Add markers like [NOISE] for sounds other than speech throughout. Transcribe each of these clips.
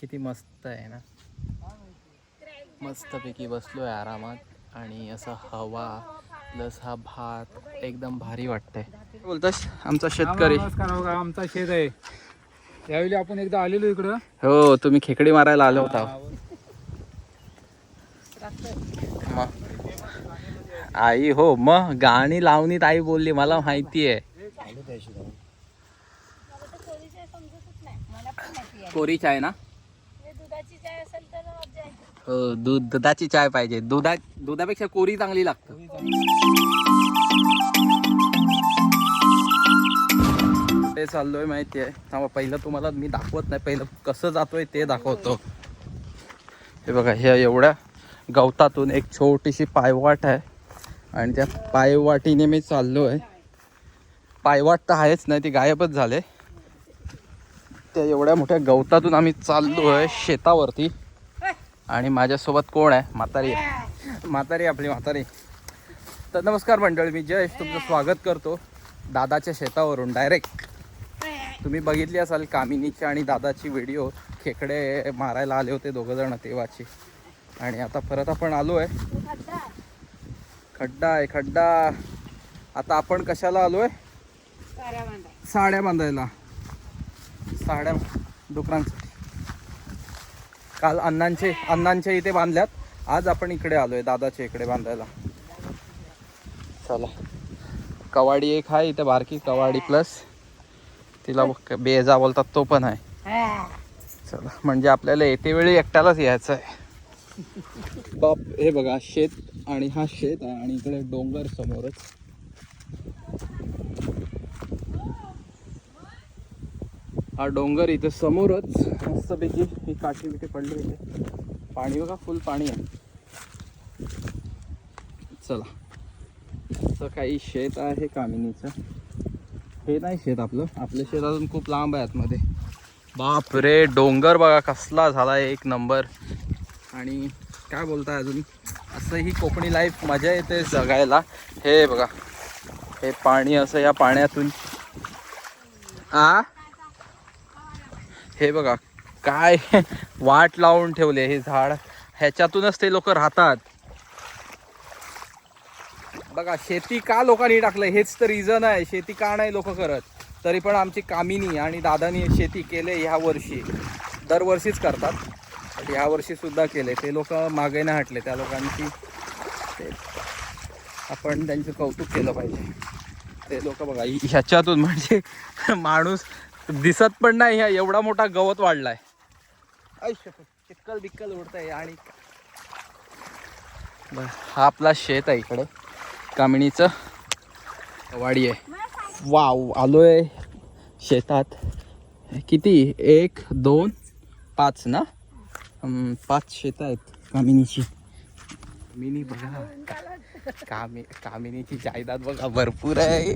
किती मस्त आहे ना. मस्तपैकी बसलोय आरामात आणि असं हवा प्लस हा भात एकदम भारी वाटतंय. बोलतोस? आमचा शेतकरी. हा, आमचा शेत आहे. यावेळी आपण एकदा आलेलो इकडं. हो तुम्ही खेकडी मारायला आलो होता. मग आई हो मग गाणी लावणीत आई बोलली मला माहिती आहे. कोरी चाय ना दुधाची चाय असेल तर मज्जा येते. हो दूध दुधाची चाय पाहिजे. दुधा दुधापेक्षा कोरी चांगली लागते. ते चाललोय माहिती आहे थांबा पहिलं तुम्हाला मी दाखवत नाही. पहिलं कसं जातोय ते दाखवतो. हे बघा ह्या एवढ्या गवतातून एक छोटीशी पायवाट आहे. आणि त्या पायवाटीने मी चाललो आहे पायवाट तर आहेच नाही ती गायबच झाले. त्या एवढ्या मोठ्या गवतातून आम्ही चाललो आहे शेतावरती. आणि माझ्यासोबत कोण आहे? म्हातारी. म्हातारी आपली म्हातारी. तर नमस्कार मंडळी मी जयेश तुमचं स्वागत करतो दादाच्या शेतावरून डायरेक्ट तुम्ही बघितली असाल कामिनीची आणि दादाची व्हिडिओ खेकडे मारायला आले होते दोघं जण तेव्हाची. आणि आता परत आपण आलो आहे खड्डा आहे. खड्डा. आता आपण कशाला आलो आहे. साड्या बांधायला. साड्या डुकरांसाठी. काल अण्णांचे अण्णांच्या इथे बांधल्यात. आज आपण इकडे आलोय दादाच्या इकडे बांधायला. चला. कवाडी एक आहे इथे बारकी कवाडी प्लस तिला बेजा बोलतात तो पण आहे. हा. चला. म्हणजे आपल्याला येते वेळी एकट्यालाच यायचं आहे बाप हे बघा शेत आणि हा शेत आहे आणि इकडे डोंगर समोरच. हा डोंगर इथे समोरच मस्तपैकी ही काठी बिठी पडली इथे पाणी बघा फुल पाणी आहे. चला. असं काही शेत आहे कामिनीचं. हे नाही शेत आपलं. आपलं शेत अजून खूप लांब आहे आतमध्ये बाप रे डोंगर बघा कसला झाला एक नंबर. आणि काय बोलताय अजून? असं ही कोकणी लाईफ मजा येते जगायला. हे बघा. हे पाणी असं या पाण्यातून. आ? हे बघा काय वाट लावून ठेवले हे झाड. ह्याच्यातूनच ते लोक राहतात. बघा शेती का लोकांनी टाकलं हेच तर रिझन आहे. शेती का नाही लोक करत? तरी पण आमची कामिनी आणि दादानी शेती केले ह्या वर्षी. दरवर्षीच करतात. ह्या वर्षी सुद्धा केले. ते लोक मागे नाही हटले. त्या लोकांची ते आपण त्यांचं कौतुक केलं पाहिजे. ते लोक बघा ह्याच्यातून म्हणजे माणूस दिसत पण नाही ह्या एवढा मोठा गवत वाढलाय. चिक्कल बिक्कल उडतंय आणि हा आपला शेत आहे इकडे. कामिणीचं वाडी आहे. वाव आलोय शेतात. किती? एक दोन पाच ना? पाच शेत आहेत कामिनीची. कामिनी बघा. कामी कामिनीची जायदाद बघा भरपूर आहे.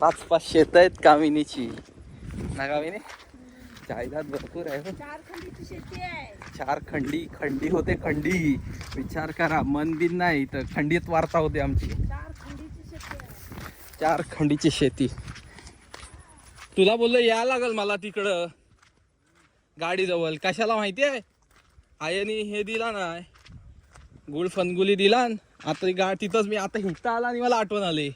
पाच पाच शेत आहेत कामिनीची. ना कामिनी जायदाद भरपूर आहे हो. चार खंडी खंडी होते खंडी. विचार करा मन बिन नाही तर खंडीत वार्ता होते आमची. चार खंडीची शेती. तुला बोललो या लागल मला तिकडं. गाडीजवळ. कशाला माहिती आहे? आयनी हे दिला ना. गुळ फनगुली दिला न. आता ती गा तिथंच मी आता हिता आला आणि मला आठवण आली.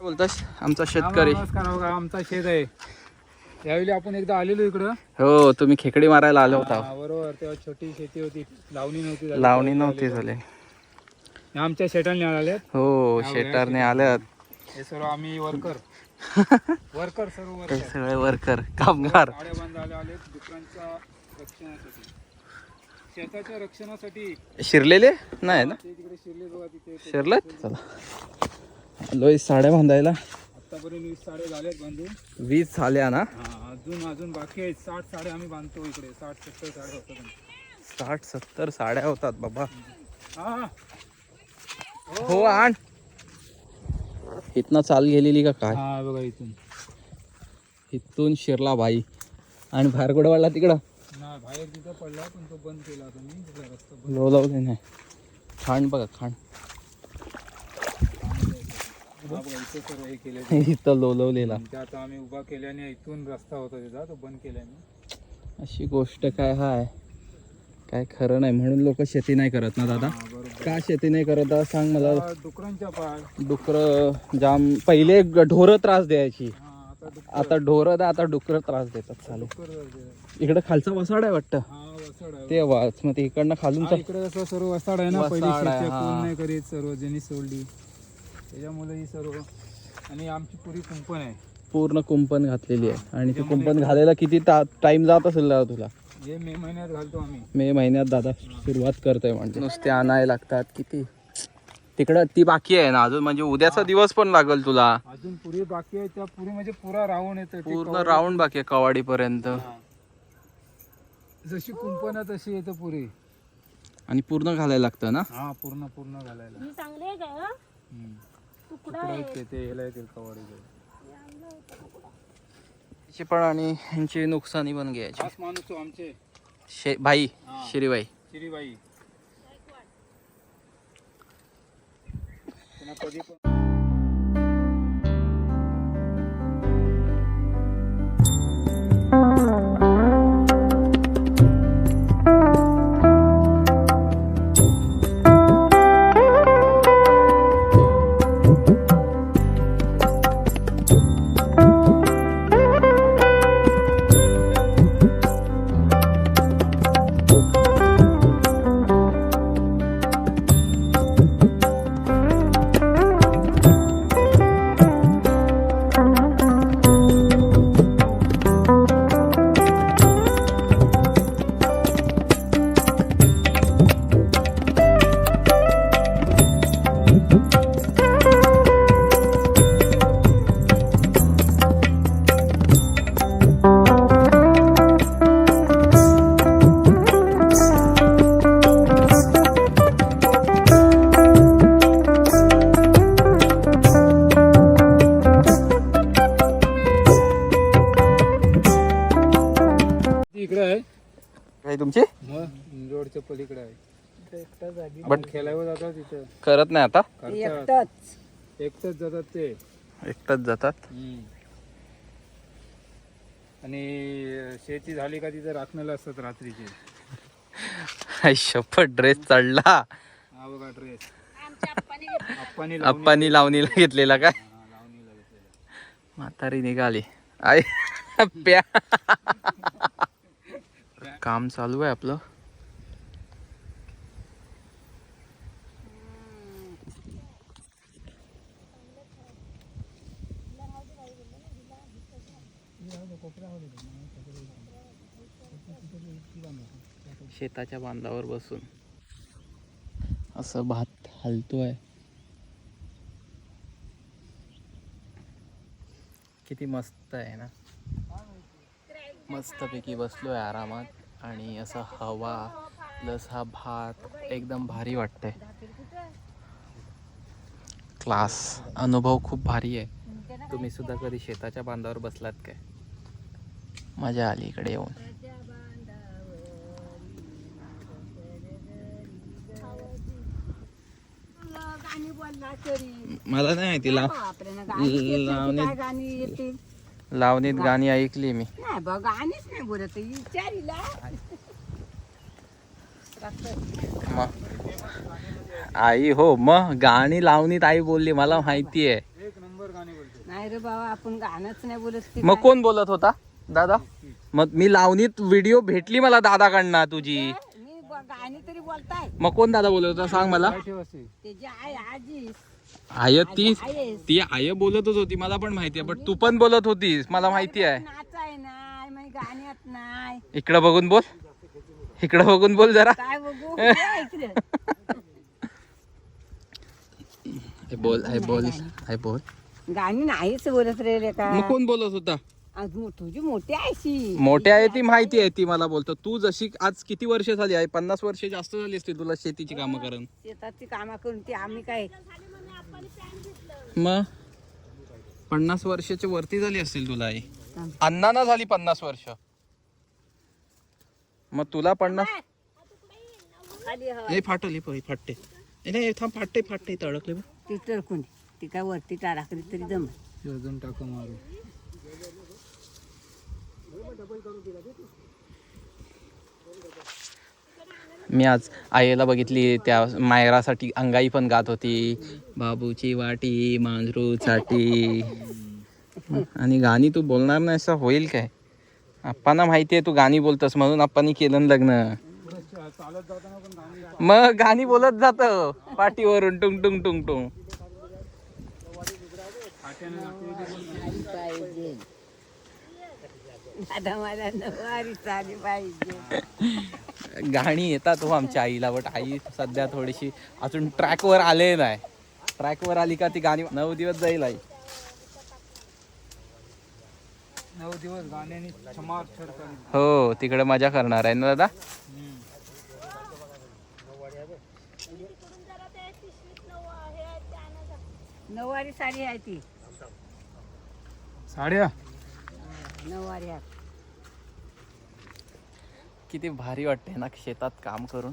बोलतोस? आमचा शेतकरी. हा, आमचा शेत आहे. यावेळी आपण एकदा आलेलो इकडं. हो तुम्ही खेकडी मारायला आलो होता. हा, बरोबर. तेव्हा छोटी शेती होती. लावणी नव्हती झाली. लावणी नव्हती झाली. हे आमच्या शेटाने आले हो शेटरने आल्यात. हे सर्व आम्ही वर्कर वर्कर [LAUGHS] सर्व हे वर्कर सगळे वर्कर कामगार. गाड्या आले रक्षणासाठी. शेताच्या रक्षणासाठी. शिरलेले? नाही ना? ते तिकडे शिरले बघा तिथे ते. शिरलेत? चला. आलोय साड्या बांधायला. आतापर्यंत वीस साडे झालेत बांधून. वीस ना? हा अजून अजून बाकी आहेत. साठ साडे आम्ही बांधतो इकडे. साठ सत्तर साडे होतात साठ सत्तर साड्या होतात बाबा. हा आण. इथनं चाल गेलेली का काय? हा बघा इथून. इथून शिरला बाई. आणि बाहेर कुठं वाढला तिकडं? नाही बाहेर तिथं पडला पण तो बंद केला आता मी. तिथला रस्ता बंद. लोलवले नाही. खांड बघा खांड. इथे [LAUGHS] लोलवलेला. आता आम्ही उभा केल्याने इथून रस्ता होता त्याचा तो बंद केल्याने. अशी गोष्ट काय हाय? काय खरं नाही म्हणून लोक शेती नाही करत ना दादा? का शेती नाही करत दादा? सांग मला. डुकरांच्या पाय डुकर जाम पहिले ढोरं त्रास द्यायची. आता ढोरं दा आता डुकर त्रास देतात चालू. इकडे खालचा वसाड आहे वाटतं. ते वाच मग ते इकडनं खालून इकडे सर्व वसाड आहे ना पहिली नाही करीत सर्व ज्यांनी सोडली. त्याच्यामुळे ही सर्व आणि आमची पुरी कुंपण आहे. पूर्ण कुंपण घातलेली आहे. आणि ती कुंपण घालायला किती टाइम जात असेल दादा तुला? हे मे महिन्यात घालतो आम्ही. मे महिन्यात दादा सुरुवात करतोय म्हणजे. नुसते आणायला लागतात किती. तिकडं ती बाकी आहे ना अजून? म्हणजे उद्याचा दिवस पण लागल तुला. अजून पुरी बाकी आहे त्या पुरी म्हणजे पुरा राहून येतं ते पूर्ण राऊंड बाकी आहे कवाडी पर्यंत हा. जशी कुंपण आहे तशी येतं पुरी. आणि पूर्ण घालायला लागतं ना? हा पूर्ण पूर्ण घालायला. ही चांगली हं? तुकडा आहे? येते ते ह्याला येतील कवाडीचे हे पण आणि ह्यांची नुकसानी पण घ्यायची. माणूस आमचे. शे भाई. श्रीबाई. श्रीबाई. त्यांना कधी पण बट आपण खेळायला जातात तिथं करत नाही आता? एकटंच. जातात ते. एकटंच जातात? आणि शेती झाली का तिथं राखण्याला असतात रात्रीचे. आई शपथ ड्रेस चढला. हा बघा ड्रेस. आमच्या आप्पाने घेतला. आप्पानी लावणी- लावणीला घेतलेला काय? हा, लावणीला घेतलेला. म्हातारी निघाली. आई प्या. [LAUGHS] काम चालू आहे आपलं. शेताच्या बांधावर बसून. असं भात हलतोय. किती मस्त आहे ना? मस्तपैकी बसलोय आरामात आणि असं हवा प्लस हा भात एकदम भारी वाटतंय. क्लास अनुभव खूप भारी आहे. तुम्ही सुद्धा कधी शेताच्या बांधावर बसलात काय? मजा आली इकडे येऊन. गाणी बोलला तरी. मला नाही माहिती लाव बापरे ना गाणी येत नाही, लावणी- काय गाणी येतील? लावणीत गाणी ऐकली मी. नाही गाणीच नाही बोलत. विचारीला आई हो मग गाणी लावणीत आई बोलली मला माहिती आहे एक नंबर गाणी बोलते नाही रे बाबा आपण गाणंच नाही बोलत ते मग कोण बोलत होता दादा? मग मी लावणीत व्हिडिओ भेटली मला दादाकडनं तुझी? मी गाणी तरी बोलताय. मग कोण दादा बोलत होता? सांग मला. आजी आय ती. ती आय बोलतच होती मला पण माहिती आहे बट तू पण बोलत होतीस. मला माहिती आहे. नाचाय नाही मग गाण्यात नाही इकडं बघून बोल. इकडं बघून बोल जरा. काय बघू? हे ऐकलं. हे बोल हाय बोल हाय बोल. गाणी नाहीच बोलत रे का. मग कोण बोलत होता? आज तुझी मोठी आयशी मोठ्या आहे ती माहिती आहे ती मला बोलतो. तू जशी आज किती वर्ष झाली आहे? पन्नास वर्ष जास्त झाली असते तुला शेतीची कामं करून. शेताची कामं करून ती आम्ही काय मग? पन्नास वर्षाच्या वरती झाली असतील तुला आई. अण्णांना झाली पन्नास वर्ष. मग तुला पन्नास खाली हवा. हे फाटल हे पहि- फाटते. ए, नाही थांब फाटते फाटते इथं अडकले बघ. ती टरकून ती काय वरती टाळाकली तरी जम टाका मारू. मी आज आईला बघितली त्या मायरासाठी अंगाई पण गात होती. बाबूची वाटी मांजरूसाठी. आणि गाणी तू बोलणार नाही असं होईल काय? आप्पांना माहिती आहे तू गाणी बोलतस म्हणून आप्पानी केलं लग्न. मग गाणी बोलत जात पाठीवरून टुंग टुंग टुंग टुंग. दादा मला नवारी चाली पाहिजे. गाणी येतात हो आमच्या आईला बट आई सध्या थोडीशी अजून ट्रॅकवर आले नाही. ट्रॅकवर आली का ती गाणी नऊ दिवस जाईल आई. नऊ दिवस गाण्याने हो तिकडे मजा करणार आहे ना दादा? नऊवारी साडी आहे ती. साड्या? आहे. किती भारी वाटते ना शेतात काम करून.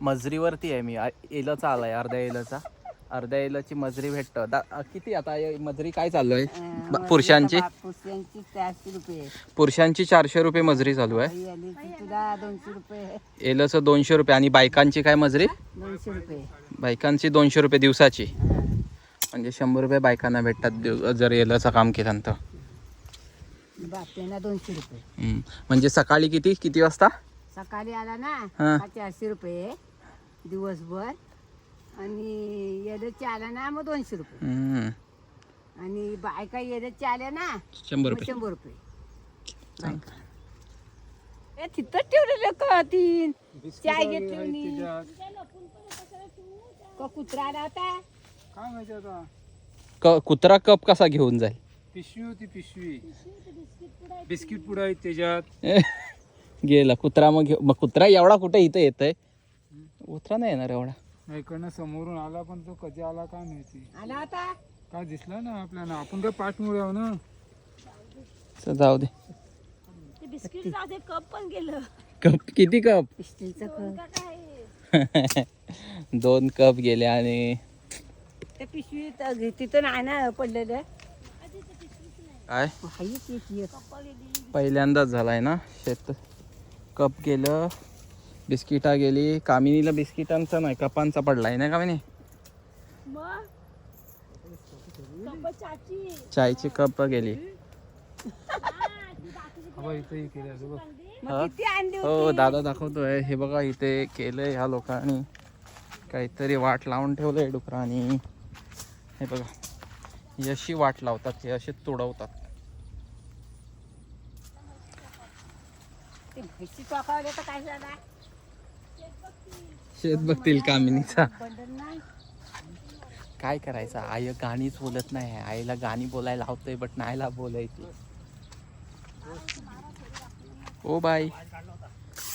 मजरीवरती आहे मी. आ- एलचा आलाय अर्ध्या एलचा अर्ध्या एलची मजरी भेटतं. दा अ, किती आता हे मजरी काय चालू आहे? अं, पुरुषांची? पुरुषांची चारशे रुपये पुरुषांची चारशे रुपये मजरी चालू आहे. बाई आली ती तुला दोनशे रुपये एलचं दोनशे रुपये. आणि बायकांची काय मजरी? दोनशे रुपये बायकांची दोनशे रुपये दिवसाची. हा. म्हणजे शंभर रुपये बायकांना भेटतात दिव- जर एलचं काम केल्यानंतर. बाप्यांना दोनशे रुपये. हम्म. म्हणजे सकाळी किती? किती वाजता? सकाळी आला ना हा. का चारशे रुपये. दिवसभर. आणि येदचे आला ना मग दोनशे रुपये. हम्म. आणि बायका येदचे आल्या ना शंभर मग रुपये. शंभर रुपये. बायका. ए तिथं ठेवलेलं का तीन? चाय घेतली त्याच्यात का कुत्रा आला होता काय माहिती आता. क कुत्रा कप कसा घेऊन जाईल? पिशवी होती पिशवी. बिस्किट पुडा आहेत त्याच्यात. गेला कुत्रा मग घेऊ मग कुत्रा एवढा कुठे इथं येतंय? कुत्रा नाही येणार एवढा. इकडनं समोरून आला पण तो कधी आला काय माहिती. आला होता काय दिसला ना आपल्याला? आपण काय पाठमुळे आहो ना. जाऊ दे. बिस्किट जाऊ दे कप पण गेलं. कप? किती कप? स्टीलचं का [LAUGHS] दोन कप गेले आणि त्या पिशवीत तिथं नाही ना पडलेलं काय? पहिल्यांदाच झालाय ना शेत. कप गेलं बिस्किटा गेली. कामिनीला बिस्किटांचा नाही कपांचा पडलाय ना कामिनी चायची कप गेली. हो? दादा दाखवतोय. हे बघा इथे केलंय ह्या लोकांनी. काहीतरी वाट लावून ठेवलंय डुकरांनी. हे बघा. यशी अशी वाट लावतात हे असे तुडवतात. ते म्हशी टोकावले तर काय झाला? शेत बघतील कामिनीचा. बंडल नाही. काय करायचं? आई गाणीच बोलत नाही आईला गाणी बोलायला लावतोय बट नाहीला बोलायची. ओ बाय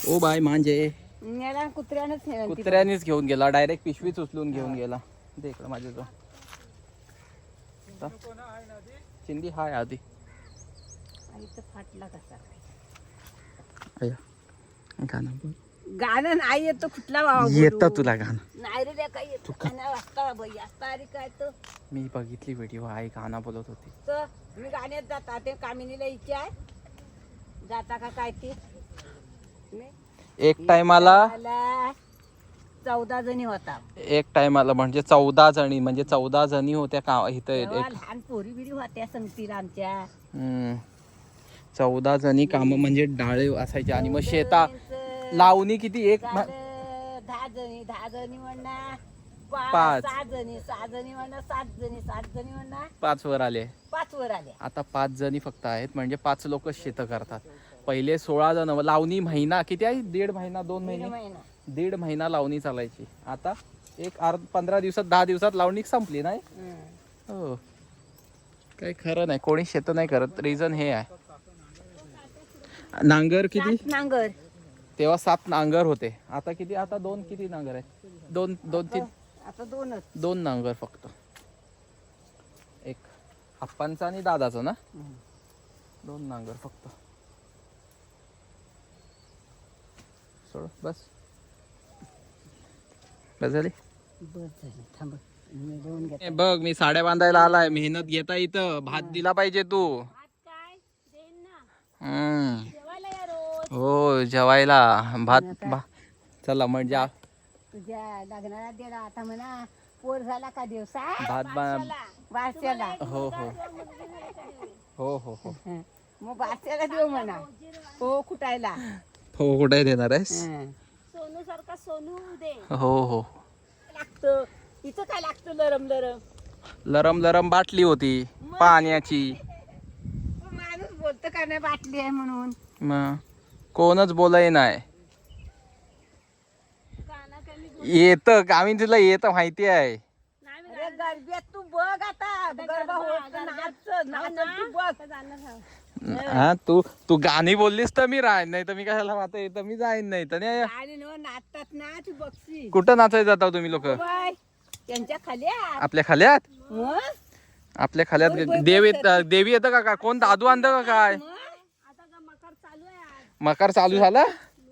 ओ बाय मांजे. नेला कुत्र्यानंच नेलं ती. कुत्र्यानेच घेऊन गेला. डायरेक्ट पिशवीच उचलून घेऊन गेला. दे इकडं माझ्या जो चिंदी हाय आधी. आणि तो फाटला कसा? अय्या. गाणं बोल. गाणं नाही येत तो कुठला बोलू? येतं तुला गाणं नाही रे काय येत गाणं वाजता असता अरे काय तो मी बघितली व्हिडिओ आई गाणं बोलत होती तर मी गाण्यात जाता ते कामिनीला इच्छा आहे जाता का काय ते मी एक टायमाला मला चौदा जणी होता एक टायमाला म्हणजे चौदा जणी म्हणजे चौदा जणी होत्या का इथं तेव्हा लहान पोरी बिरी होत्या संगतीला आमच्या हम्म. चौदा जणी काम म्हणजे डाळे असायचे आणि मग शेता लावणी किती? एक दहा जणी दहा जणी म्हणणार पाच. पाच. सहा जणी सहा जणी म्हणणार सात जणी सात जणी म्हणणार पाच वर आले. पाच वर आल्या आता पाच जणी फक्त आहेत म्हणजे पाच लोक शेत करतात. पहिले सोळा जण लावणी महिना किती आहे? दीड महिना दोन महिने? दीड महिना लावणी चालायची. आता एक अर्ध पंधरा दिवसात दहा दिवसात लावणी संपली नाही. हो. काही खरं नाही कोणी शेत नाही करत रिझन हे आहे. नांगर किती? सात नांगर. तेव्हा सात नांगर होते. आता किती? आता दोन किती नांगर आहे दोन दोन तीन. आता दोनच. दोन नांगर फक्त. एक आप्पांचा आणि दादाचा ना. दोन नांगर फक्त. सोड बस. बस झाली? बघ मी साड्या बांधायला आलाय. मेहनत घेता इथं. भात दिला पाहिजे तू. आज काय? देईन ना. हम्म. हो जेवायला. भात भा चला म्हणजे आ- तुझ्या लग्नाला दिला आता म्हणा पोर झाला का दिवसा? भात बा हो हो हो. हो हो हं. मग देऊ म्हणा. हो कुटायला हो कुठे देणार आहेस? हं. सोनू सारखा सोनू दे. हो हो. लागतं. इथं काय लागतं लरम लरम? लरम लरम बाटली होती पाण्याची. माणूस बोलतं का नाही बाटली आहे म्हणून? मग? कोणच बोलाय नाही. येत आम्ही तुला येत माहिती आहे. तू बघ आता. हा. हा तू तू गाणी बोललीस तर मी राहीन नाही तर मी कशाला आता येतं मी जाईन नाही तर नाही. आणि न नाचतात ना तू बघशी कुठं नाचायला जाता तुम्ही लोक? त्यांच्या. आपल्या खाल्यात? आपल्या खाल्यात देव येत देवी येतं का काय? कोण दादू आणतं का काय मग? आता ग मकर चालू आहे आज. मकार चालू झाला?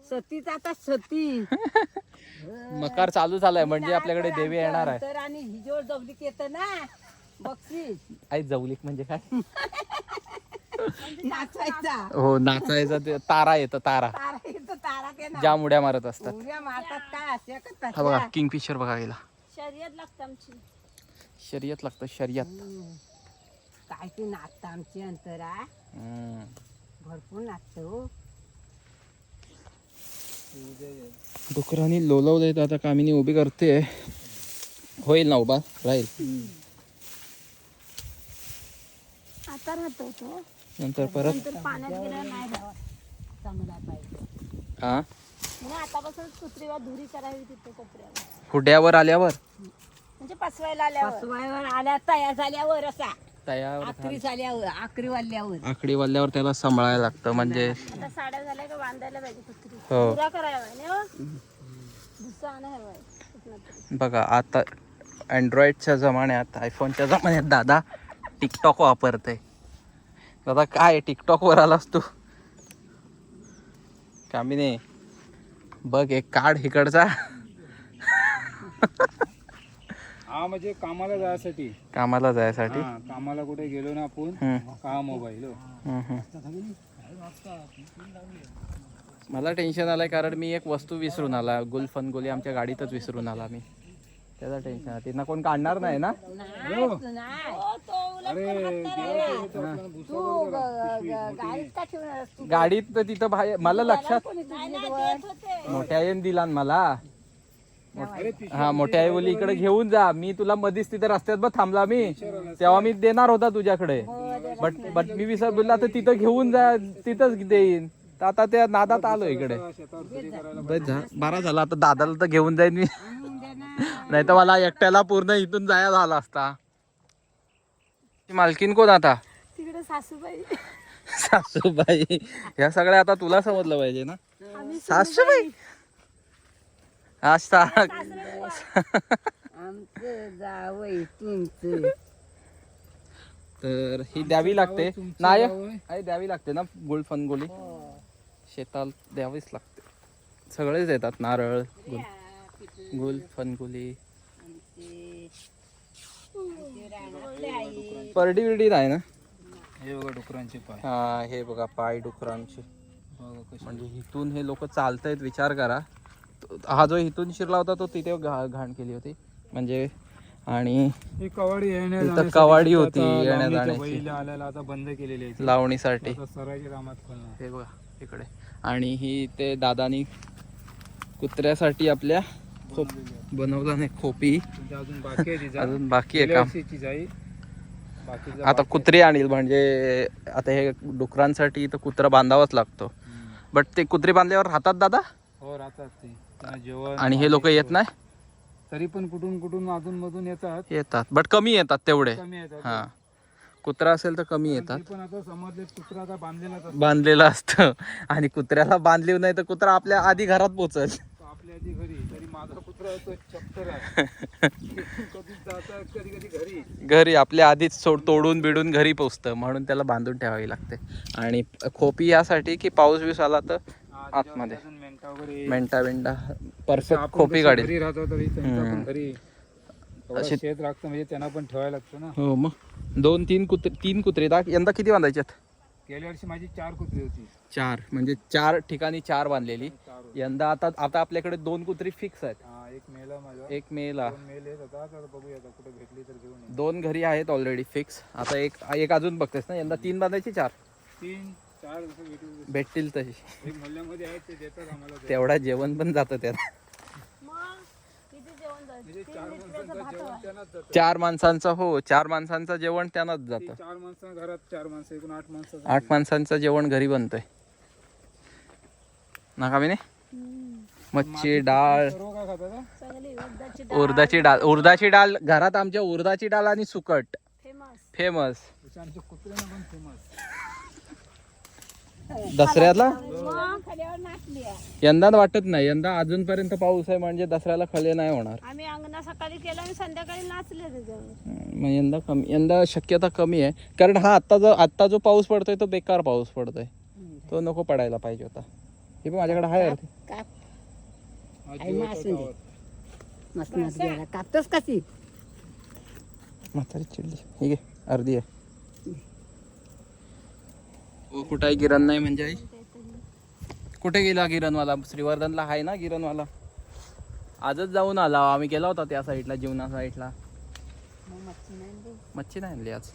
सतीच आता सती. [LAUGHS] मकार चालू झालाय म्हणजे आपल्याकडे देवी येणार आहे. तर आणि हिजोड जवलीक येत ना बक्षीस आई जवलिक म्हणजे काय? [LAUGHS] नाचायचा हो नाचायचा ते तारा येतं तारा. तारा येतो तारा ते ना. ज्या मुड्या मारत असतात. उड्या मारतात काय असे का हा बघा तशा? किंग फिशर बघा गेला शर्यत लागते आमची. शर्यत लागतं शर्यत. काय ते नाचतं आमची अंतरा. हम्म. भरपूर नाचतो हो. डुकरांनी लोलवलंय तर आता कामिनी उभी करते. होईल ना उभा? राहील. आता राहतो तो. नंतर परत? नंतर पाण्यात गेल्यावर नाही राहत. चांगला पाहिजे हा आतापासून कुत्रीवर धुरी करावी तिथे कोपऱ्यावर. हुड्यावर आल्यावर? म्हणजे पसवायला आल्यावर. फसवायवर आल्या तयार झाल्यावर असा. तयार आखरी झाल्यावर आखरी वाल्यावर आकडी वाल्यावर त्याला सांभाळायला लागतं म्हणजे आता साड्या झाल्या का बांधायला पाहिजे कुत्री? हो. धुरा करायला पाहिजे हो. भुसा आणायला पाहिजे. कुठनं तरी. बघा आता अँड्रॉइडच्या जमान्यात आयफोनच्या जमान्यात दादा टिकटॉक वापरते. दादा काय टिकटॉक वर आलास तू? कामिने बघ एक कार्ड इकडचा हा म्हणजे कामाला जायसाठी. कामाला जायसाठी? हा कामाला कुठे गेलो ना आपण हम्म, का मोबाईल हो. हम्म, हम्म. मला टेन्शन आलंय कारण मी एक वस्तू विसरून आला. गुलफन गोली आमच्या गाडीतच विसरून आला मी. त्याचा टेन्शन त्यांना कोण काढणार नाही ना? नाही तू नाही हो, तो अरे आपल्याला भुसा गाडीत तर तिथं बाहेर मला लक्षात मोठ्या आईने दिला ना मला. हा मोठ्या आई बोली इकडे घेऊन जा. मी तुला मधीच तिथे रस्त्यात बघ थांबला मी. तेव्हा मी देणार होता तुझ्याकडे. बट बट मी विसर बोलला तर तिथं घेऊन जा तिथंच देईन. तर आता त्या नादात आलो इकडे. बारा झाला आता दादाला तर घेऊन जाईन मी. [LAUGHS] नाही तर मला एकट्याला पूर्ण इथून जाया झाला असता. मालकीन कोण आता? तिकडे सासूबाई. [LAUGHS] सासूबाई. ह्या सगळ्या आता तुला समजलं पाहिजे ना. सासूबाई. हा सांग आमचं जावई तुमचं तर ही द्यावी लागते. नाही आई द्यावी लागते ना गुळ फनगोली. शेताला द्यावीच लागते. सगळेच देतात नारळ गुल गुल फनगोली. परडी बिरडी नाही ना? हे बघा डुकरांचे पाय. हा हे बघा पाय डुकरांचे. म्हणजे इथून हे लोक चालतायत विचार करा. हा जो इथून शिरला होता तो तिथे घा- घाण केली होती. म्हणजे आणि ही कवाडी येण्या होती येण्या जाण्याची. बंद केलेली आहे. लावणीसाठी. सरायच्या कामात. हे बघा इकडे. आणि ही ते दादानी कुत्र्यासाठी आपल्या खोप बनवला नाही खोपी. म्हणजे अजून बाकी आहे अजून बाकी आहे बाकीचं आता कुत्री आणील म्हणजे आता हे डुकरांसाठी तर कुत्रा बांधावाच लागतो. बट ते कुत्री बांधल्यावर राहतात दादा? हो राहतात ते. त्यांना जेवण आणि हे लोक येत नाही? तरी पण कुठून कुठून अधून मधून येतात. येतात. बट कमी येतात तेवढे. कमी येतात हा. कुत्रा असेल तर कमी येतात. ते पण आता समजले कुत्रा आता बांधलेलाच असतो. बांधलेलं असतं. [LAUGHS] आणि कुत्र्याला बांधली नाही तर कुत्रा आपल्या आधी घरात पोचल. तो आपल्या आधी घरी तरी माझा कुत्रा आहे [LAUGHS] तो चप्टर आहे. कधी जाता कधी कधी घरी. घरी आपल्या आधीच सोड तोडून बिडून घरी पोचतं. म्हणून त्याला बांधून ठेवावी लागते. आणि खोपी यासाठी की पाऊस बिऊस आला तर हा, आतमध्ये. वगैरे. मेंटा बेंटा जसं परफेक्ट खोपी कशी काढेल घरी राहतो तरी त्यांचा हम्म. पण घरी एवढं अशी- शेत राखतं म्हणजे त्यांना पण ठेवायला लागतं ना. हो मग. दोन तीन कुत्रे तीन कुत्रे. दाख यंदा किती बांधायच्यात गेल्या वर्षी माझी चार कुत्री होती. चार. म्हणजे चार ठिकाणी चार बांधलेली. चार होती. यंदा आता आता आपल्याकडे दोन कुत्री फिक्स आहेत. हा एक मेला माझा. एक मेला. दोन मेल तर बघूया आता कुठे भेटली तर घेऊन ये. दोन घरी आहेत ऑलरेडी फिक्स आता एक एक अजून बघतेस ना? यंदा तीन बांधायची चार? तीन. भेटतील तशी. तेवढा जेवण पण जातं त्यात. मग किती जेवण जाईल म्हणजे तीन चार माणसांचं हो चार माणसांचं जेवण त्यांनाच जातं. चार माणसं घरात चार माणसं एकूण आठ माणसं आठ माणसांचं जेवण घरी बनतंय. नका मी मच्छी डाळ. उडदाची डाळ. उडदाची डाळ घरात आमच्या उडदाची डाळ आणि सुकट. फेमस. फेमस तसे आमच्या कुत्र्यांना पण फेमस दसऱ्याला मग खाल्यावर नाचली आहे. यंदा वाटत नाही. यंदा अजूनपर्यंत पाऊस आहे म्हणजे दसऱ्याला खले नाही होणार. आम्ही अंगणा सकाळी केलं आणि संध्याकाळी नाचले त्याच्यावर मग यंदा कमी यंदा शक्यता कमी आहे. कारण हा आत्ता जो आत्ता जो पाऊस पडतोय तो बेकार पाऊस पडतोय. तो नको पडायला पाहिजे होता. हे पण माझ्याकडे आहे कापतोस कशी म्हातारी चिडली. ठीक आहे अर्धी आहे. ओ कुठे गिरण नाही म्हणजे आई? कुठे गेला गिरणवाला श्रीवर्धनला आहे ना गिरणवाला आजच जाऊन आला. आम्ही गेला होता त्या साईडला जीवना साईडला. मच्छी नाही आणली. आज.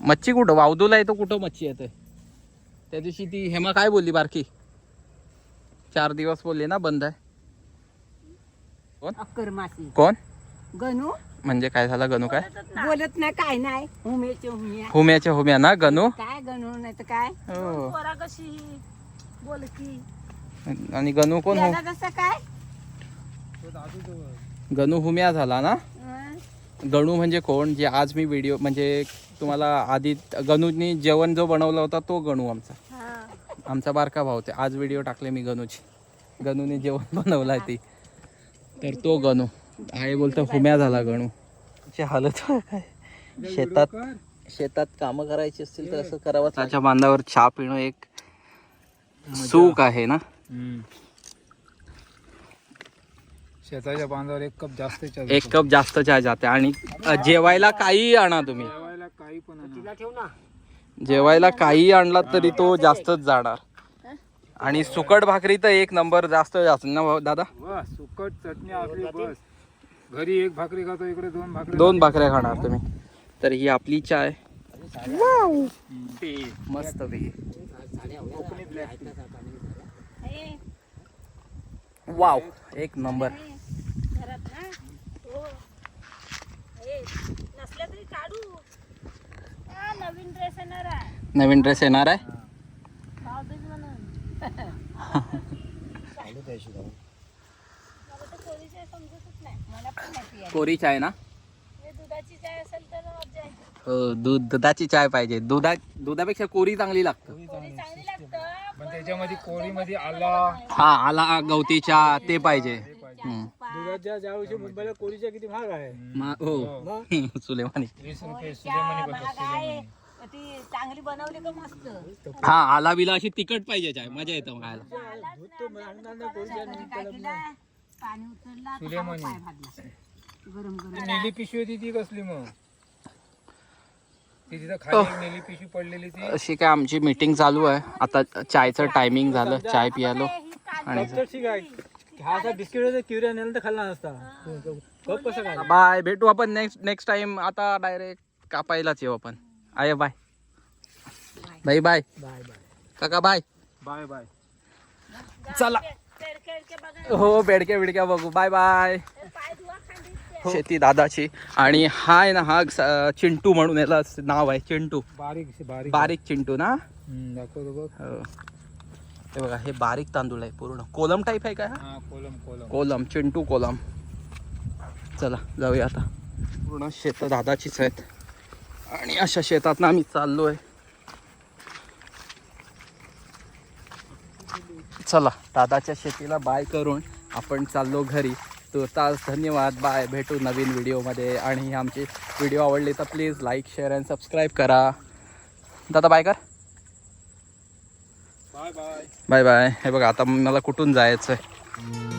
मच्छी कुठं? वावदूला आहे तो कुठं मच्छी येते त्या दिवशी ती हेमा काय बोलली बारकी? चार दिवस बोलली ना बंद आहे. मासी कोण? गणू? म्हणजे काय झालं गणू काय? बोलत नाही काय नाही. हुमेचे हुमिया. हुम्याच्या हुम्या ना गणू? काय गणू नाही तर काय? हो. पोरा कशी? बोल की. आणि गणू कोण हो? काय तो दादू जवळ गणू हुम्या झाला ना? हं? गणू म्हणजे कोण? जे आज मी व्हिडिओ म्हणजे तुम्हाला आधी गणूनी जेवण जो बनवला होता तो गणू आमचा. हा. आमचा बारका भाऊ ते आज व्हिडिओ टाकले मी गणूची. गणूने जेवण बनवलाय ती. तर तो गणू. आई बोलतो हुम्या झाला गणू. ची हालत काय? शेतात कर. शेतात कामं करायची असतील तर असं करावं त्याच्या बांधावर चहा पिणं एक सुख आहे ना? शेताच्या बांधावर एक कप जास्त चहा एक कप जास्त चहा जाते आणि जेवायला काही आणा तुम्ही. जेवायला काही पण आणा. जेवायला काही आणला तरी तो जास्तच जाणार. आणि सुकट भाकरी तर एक नंबर जास्त जास्त. ना भाऊ दादा? वा सुकट चटणी आपली बस. घरी एक भाकरी खातो इकडे दोन भाकरी दोन भाकऱ्या खाणार तुम्ही. तर ही आपली चाय. मस्त वाव एक नंबर. घरात ना नसल्या तरी काढू नवीन ड्रेस येणार आहे? [LAUGHS] कोरी चाय ना? हे दुधाची चाय असेल तर मजा येते. हो दूध दुधाची चाय पाहिजे. दुधा दुधापेक्षा कोरी चांगली लागतं. कोळी चांगली लागतं पण त्याच्यामध्ये कोळीमध्ये आला हा आला गवती चहा ते पाहिजे. हम्म. दुधाच्या मुंबईला कोळीच्या किती महाग आहे? मा- हो. [LAUGHS] सुलेमानी. वीस रुपये चहा सुलेमनी महाग बोलतात आहे ती चांगली बनवली का मस्त? हा आला बिला अशी तिखट पाहिजे चाय. मजा येतं खायला काय केलं? पाणी उतरला तर सुलेमनी. पाय भाजला. गरम गरम. ती नेली पिशवी होती ती कसली मग? ती तिथं खाली एक नेली पिशवी पडलेली ती. अशी काय आमची मीटिंग चालू आहे. आता चायचं टायमिंग झालं चाय पियालो. आणि ठीक आहे हा असा बिस्किट क्युरिया नेला तर खाल्ला नसता. कप कसा काय बाय भेटू आपण नेक्स्ट नेक्स्ट टाइम आता डायरेक्ट कापायलाच येऊ आपण. I bye. Bye bye. Bye bye. काका बाय. Bye bye. चला. हो बेडक्या बिडक्या बघू. Bye bye. खांदी शेती दादाची. आणि हा आहे ना हा चिंटू म्हणून याला नाव आहे चिंटू. बारीक बारीक बारीक चिंटू ना? हो. हे बघा हे बारीक तांदूळ आहे पूर्ण. कोलम टाईप आहे का हा? हा कोलम कोलम. कोलम चिंटू कोलम. चला जाऊया आता. पूर्ण शेत दादाचीच आहेत. आणि अशा शेतात आम्ही चाललोय. चला दादाच्या शेतीला बाय करून आपण चाललो घरी. तुर्तास धन्यवाद बाय. भेटू नवीन व्हिडिओमध्ये. आणि आमची व्हिडिओ आवडली तर please like share and subscribe करा. दादा बाय कर. Bye bye. Bye bye. हे बघा आता मला कुठून जायचं आहे